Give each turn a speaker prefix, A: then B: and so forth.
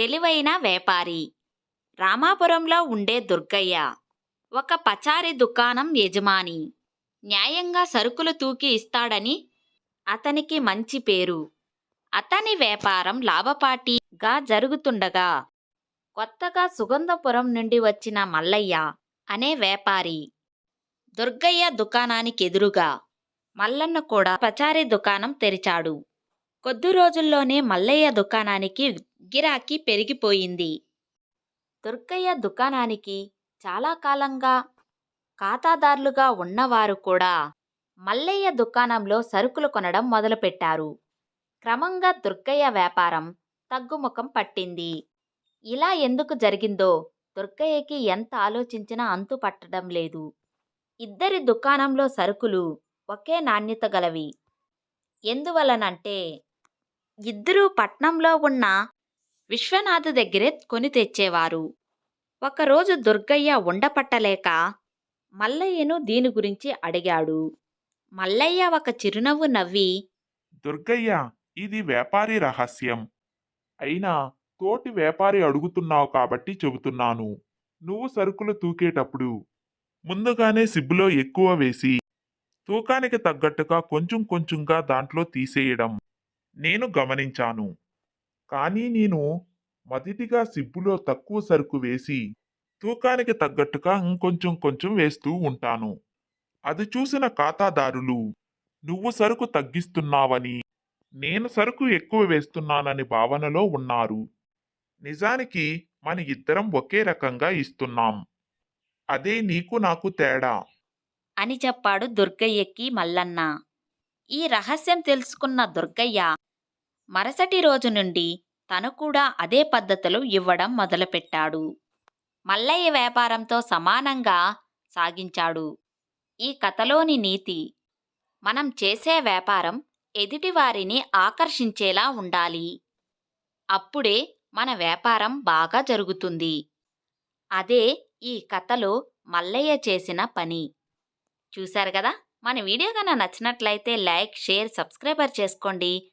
A: తెలివైన వ్యాపారి. రామాపురంలో ఉండే దుర్గయ్య. ఒక పచారీ దుకాణం యజమాని. న్యాయంగా సరుకులు తూకి ఇస్తాడని అతనికి మంచి పేరు. అతని వ్యాపారం లాభపాటిగా జరుగుతుండగా కొత్తగా సుగంధపురం నుండి వచ్చిన మల్లయ్య అనే వ్యాపారి. దుర్గయ్య దుకాణానికి ఎదురుగా మల్లన్న కూడా పచారీ దుకాణం తెరిచాడు. కొద్ది రోజుల్లోనే మల్లయ్య దుకాణానికి గిరాకీ పెరిగిపోయింది. దుర్గయ్య దుకాణానికి చాలా కాలంగా ఖాతాదారులుగా ఉన్నవారు కూడా మల్లయ్య దుకాణంలో సరుకులు కొనడం మొదలుపెట్టారు. క్రమంగా దుర్గయ్య వ్యాపారం తగ్గుముఖం పట్టింది. ఇలా ఎందుకు జరిగిందో దుర్గయ్యకి ఎంత ఆలోచించినా అంతు పట్టడం లేదు. ఇద్దరి దుకాణంలో సరుకులు ఒకే నాణ్యత గలవి. ఎందువలనంటే ఇద్దరూ పట్నంలో ఉన్న విశ్వనాథ్ దగ్గరే కొని తెచ్చేవారు. ఒకరోజు దుర్గయ్య ఉండపట్టలేక మల్లయ్యను దీని గురించి అడిగాడు. మల్లయ్య ఒక చిరునవ్వు నవ్వి
B: దుర్గయ్య ఇది వ్యాపారి రహస్యం. అయినా తోటి వ్యాపారి అడుగుతున్నావు కాబట్టి చెబుతున్నాను. నువ్వు సరుకులు తూకేటప్పుడు ముందుగానే సిబ్బులో ఎక్కువ వేసి తూకానికి తగ్గట్టుగా కొంచెం కొంచెంగా దాంట్లో తీసేయడం నేను గమనించాను. కానీ నేను మొదటిగా సిబ్బులో తక్కువ సరుకు వేసి తూకానికి తగ్గట్టుగా ఇంకొంచెం కొంచెం వేస్తూ ఉంటాను. అది చూసిన ఖాతాదారులు నువ్వు సరుకు తగ్గిస్తున్నావని నేను సరుకు ఎక్కువ వేస్తున్నానని భావనలో ఉన్నారు. నిజానికి మన ఇద్దరం ఒకే రకంగా ఇస్తున్నాం. అదే నీకు నాకు తేడా.
A: అని చెప్పాడు దుర్గయ్యకి మల్లన్న. ఈ రహస్యం తెలుసుకున్న దుర్గయ్య మరుసటి రోజు నుండి తను కూడా అదే పద్ధతులు ఇవ్వడం మొదలుపెట్టాడు. మల్లయ్య వ్యాపారంతో సమానంగా సాగించాడు. ఈ కథలోని నీతి మనం చేసే వ్యాపారం ఎదుటివారిని ఆకర్షించేలా ఉండాలి. అప్పుడే మన వ్యాపారం బాగా జరుగుతుంది. అదే ఈ కథలో మల్లయ్య చేసిన పని. చూశారు కదా? మన వీడియో కన్నా నచ్చినట్లయితే లైక్ షేర్ సబ్స్క్రైబర్ చేసుకోండి.